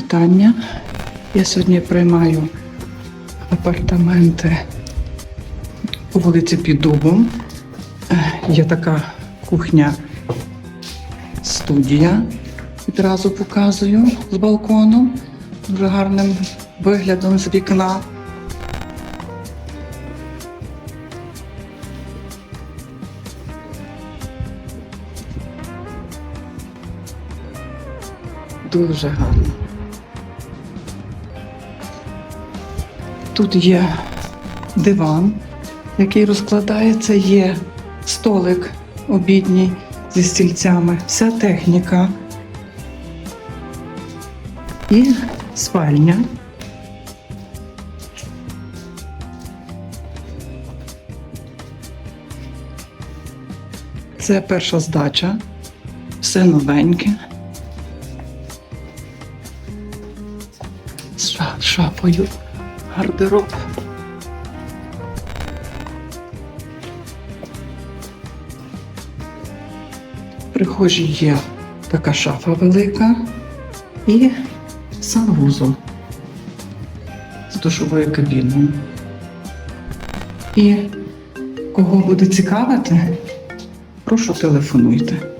Вітання. Я сьогодні приймаю апартаменти по вулиці Під Дубом. Е, Є така кухня студія. Відразу показую з балконом, дуже гарним виглядом з вікна. Дуже гарно. Тут є диван, який розкладається, є столик обідній зі стільцями, вся техніка і спальня. Це перша здача, все новеньке. З ша- шафою гардероб. В прихожій є така шафа велика і санвузол з душовою кабіною. І кого буде цікавити, прошу телефонуйте.